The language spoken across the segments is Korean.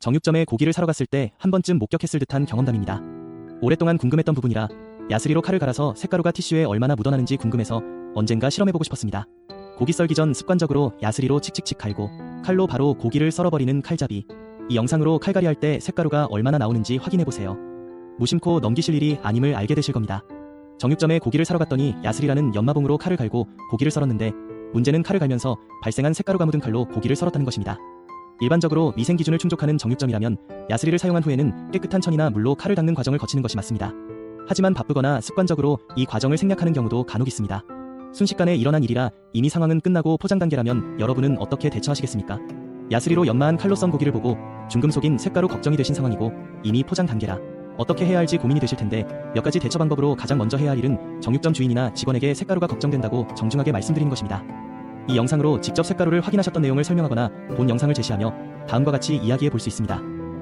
정육점에 고기를 사러 갔을 때 한 번쯤 목격했을 듯한 경험담입니다. 오랫동안 궁금했던 부분이라 야스리로 칼을 갈아서 색가루가 티슈에 얼마나 묻어나는지 궁금해서 언젠가 실험해보고 싶었습니다. 고기 썰기 전 습관적으로 야스리로 칙칙칙 갈고 칼로 바로 고기를 썰어버리는 칼잡이. 이 영상으로 칼갈이 할 때 색가루가 얼마나 나오는지 확인해보세요. 무심코 넘기실 일이 아님을 알게 되실 겁니다. 정육점에 고기를 사러 갔더니 야스리라는 연마봉으로 칼을 갈고 고기를 썰었는데 문제는 칼을 갈면서 발생한 색가루가 묻은 칼로 고기를 썰었다는 것입니다. 일반적으로 위생 기준을 충족하는 정육점이라면 야스리를 사용한 후에는 깨끗한 천이나 물로 칼을 닦는 과정을 거치는 것이 맞습니다. 하지만 바쁘거나 습관적으로 이 과정을 생략하는 경우도 간혹 있습니다. 순식간에 일어난 일이라 이미 상황은 끝나고 포장 단계라면 여러분은 어떻게 대처하시겠습니까? 야스리로 연마한 칼로 썬 고기를 보고 중금속인 색가루 걱정이 되신 상황이고 이미 포장 단계라 어떻게 해야 할지 고민이 되실 텐데 몇 가지 대처 방법으로 가장 먼저 해야 할 일은 정육점 주인이나 직원에게 색가루가 걱정된다고 정중하게 말씀드리는 것입니다. 이 영상으로 직접 색가루를 확인하셨던 내용을 설명하거나 본 영상을 제시하며 다음과 같이 이야기해 볼 수 있습니다.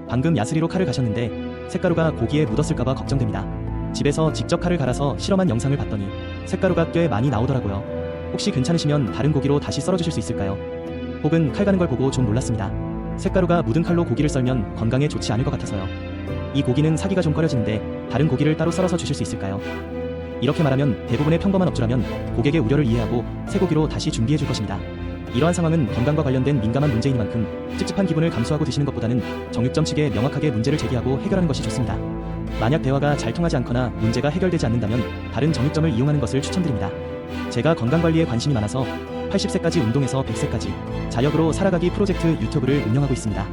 방금 야스리로 칼을 가셨는데 색가루가 고기에 묻었을까봐 걱정됩니다. 집에서 직접 칼을 갈아서 실험한 영상을 봤더니 색가루가 꽤 많이 나오더라고요. 혹시 괜찮으시면 다른 고기로 다시 썰어주실 수 있을까요? 혹은 칼 가는 걸 보고 좀 놀랐습니다. 색가루가 묻은 칼로 고기를 썰면 건강에 좋지 않을 것 같아서요. 이 고기는 사기가 좀 꺼려지는데 다른 고기를 따로 썰어서 주실 수 있을까요? 이렇게 말하면 대부분의 평범한 업주라면 고객의 우려를 이해하고 새 고기로 다시 준비해 줄 것입니다. 이러한 상황은 건강과 관련된 민감한 문제이니만큼 찝찝한 기분을 감수하고 드시는 것보다는 정육점 측에 명확하게 문제를 제기하고 해결하는 것이 좋습니다. 만약 대화가 잘 통하지 않거나 문제가 해결되지 않는다면 다른 정육점을 이용하는 것을 추천드립니다. 제가 건강관리에 관심이 많아서 80세까지 운동해서 100세까지 자력으로 살아가기 프로젝트 유튜브를 운영하고 있습니다.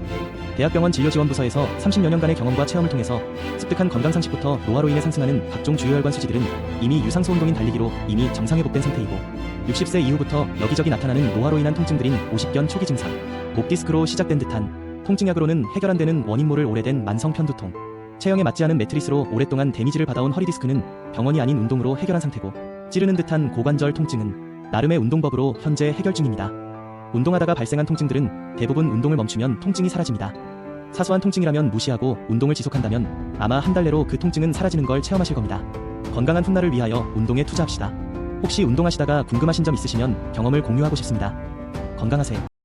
대학병원 진료지원부서에서 30여년간의 경험과 체험을 통해서 습득한 건강상식부터 노화로 인해 상승하는 각종 주요혈관 수치들은 이미 유산소 운동인 달리기로 이미 정상 회복된 상태이고 60세 이후부터 여기저기 나타나는 노화로 인한 통증들인 오십견 초기 증상, 목 디스크로 시작된 듯한 통증약으로는 해결 안 되는 원인 모를 오래된 만성 편두통, 체형에 맞지 않은 매트리스로 오랫동안 데미지를 받아온 허리 디스크는 병원이 아닌 운동으로 해결한 상태고 찌르는 듯한 고관절 통증은 나름의 운동법으로 현재 해결 중입니다. 운동하다가 발생한 통증들은 대부분 운동을 멈추면 통증이 사라집니다. 사소한 통증이라면 무시하고 운동을 지속한다면 아마 한 달 내로 그 통증은 사라지는 걸 체험하실 겁니다. 건강한 훗날을 위하여 운동에 투자합시다. 혹시 운동하시다가 궁금하신 점 있으시면 경험을 공유하고 싶습니다. 건강하세요.